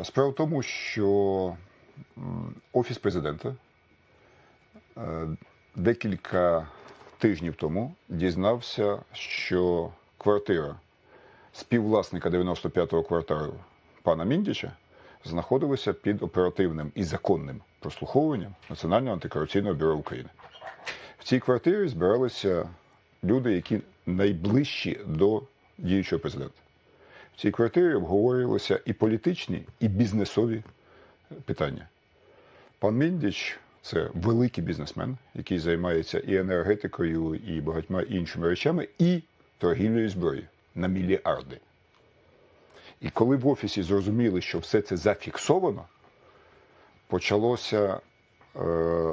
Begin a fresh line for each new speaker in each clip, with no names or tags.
Е, Справа в тому, що Офіс президента е, декілька тижнів тому дізнався, що квартира співвласника 95-го кварталу пана Міндіча знаходилася під оперативним і законним прослуховуванням Національного антикорупційного бюро України. В цій квартирі збиралися люди, які найближчі до діючого президента. Цій квартирі обговорювалися і політичні, і бізнесові питання. Пан Міндіч це великий бізнесмен, який займається і енергетикою, і багатьма іншими речами, і торгівлею зброєю на мільярди. І коли в офісі зрозуміли, що все це зафіксовано, почалося е,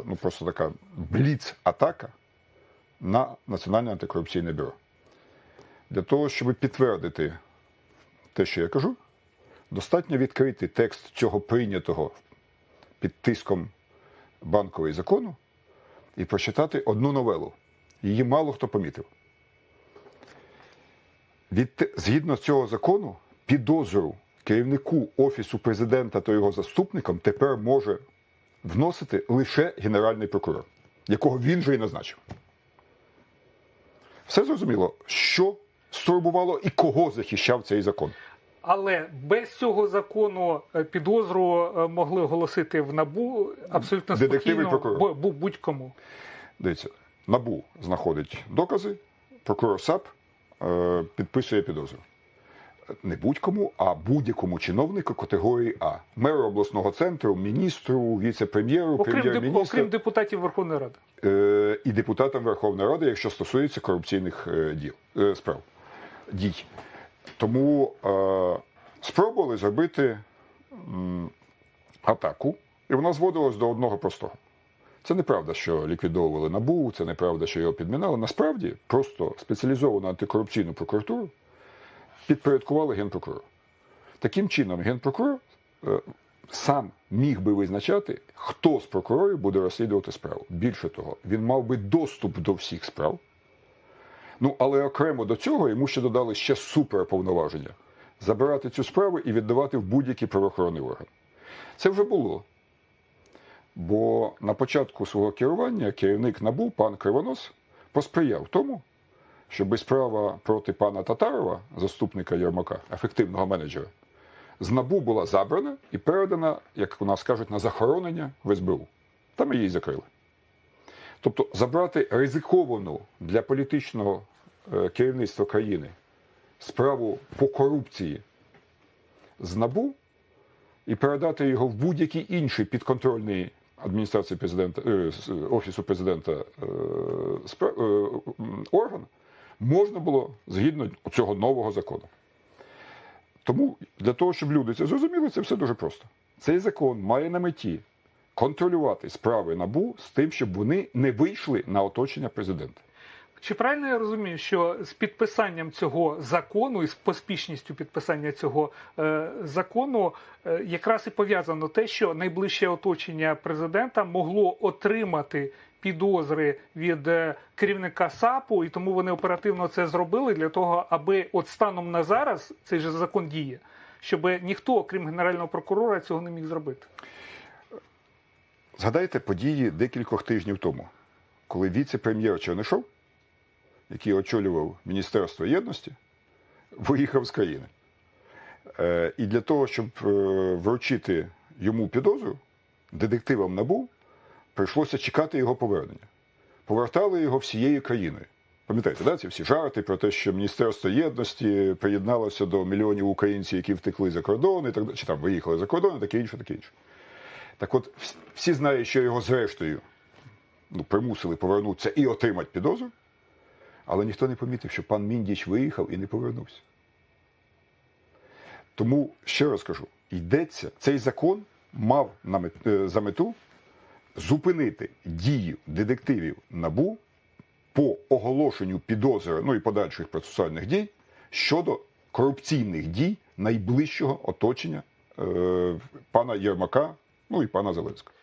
ну, просто така бліц-атака на Національне антикорупційне бюро. Для того, щоб підтвердити те, що я кажу, достатньо відкрити текст цього прийнятого під тиском банкової закону і прочитати одну новелу. Її мало хто помітив. Від, згідно цього закону, підозру керівнику Офісу президента та його заступникам тепер може вносити лише Генеральний прокурор, якого він же і назначив. Все зрозуміло, що стурбувало і кого захищав цей закон.
Але без цього закону е, підозру е, могли оголосити в набу абсолютно
Детективи
спокійно будь-кому.
Дивіться, НАБУ знаходить докази, прокурор САП е, підписує підозру. Не будь-кому, а будь-якому чиновнику категорії А. Меру обласного центру, міністру, віце-прем'єру,
Окрім,
прем'єр-міністру
окрім депутатів Верховної Ради.
е, і депутатам Верховної Ради, якщо стосується корупційних е, діл, е, справ, дій. Тому е, спробували зробити м, атаку, і вона зводилась до одного простого. Це неправда, що ліквідовували НАБУ, це неправда, що його підмінали. Насправді просто спеціалізовану антикорупційну прокуратуру підпорядкували генпрокурору. Таким чином, генпрокурор е, сам міг би визначати, хто з прокурорів буде розслідувати справу. Більше того, він мав би доступ до всіх справ. Ну, але окремо до цього йому ще додали ще суперповноваження забирати цю справу і віддавати в будь-який правоохоронний орган. Це вже було. Бо на початку свого керування керівник НАБУ, пан Кривонос, посприяв тому, щоб справа проти пана Татарова, заступника Єрмака, ефективного менеджера, з НАБУ була забрана і передана, як у нас кажуть, на захоронення в СБУ. Там її закрили. Тобто забрати ризиковану для політичного е, керівництва країни справу по корупції з НАБУ і передати його в будь-який інший підконтрольний адміністрації президента е, офісу президента е, е, м, орган можна було згідно цього нового закону. Тому для того, щоб люди це зрозуміли, це все дуже просто. Цей закон має на меті контролювати справи набу з тим, щоб вони не вийшли на оточення президента.
Чи правильно я розумію, що з підписанням цього закону і з поспішністю підписання цього е, закону е, якраз і пов'язано те, що найближче оточення президента могло отримати підозри від е, керівника САПу, і тому вони оперативно це зробили для того, аби от станом на зараз цей же закон діє, щоб ніхто, окрім генерального прокурора, цього не міг зробити.
Згадайте події декількох тижнів тому, коли віце-прем'єр Чернишов, який очолював Міністерство єдності, виїхав з країни. Е, і для того, щоб е, вручити йому підозру, детективам НАБУ прийшлося чекати його повернення. Повертали його всією країною. Пам'ятаєте, да, ці всі жарти про те, що Міністерство єдності приєдналося до мільйонів українців, які втекли за кордон, і так чи там виїхали за кордон, і таке інше, таке інше. Так от, всі знають, що його зрештою ну, примусили повернутися і отримати підозру, але ніхто не помітив, що пан Міндіч виїхав і не повернувся. Тому ще раз кажу: йдеться, цей закон мав на мет- е, за мету зупинити дію детективів НАБУ по оголошенню підозри, ну і подальших процесуальних дій щодо корупційних дій найближчого оточення е, пана Єрмака, ну і пана Зеленського.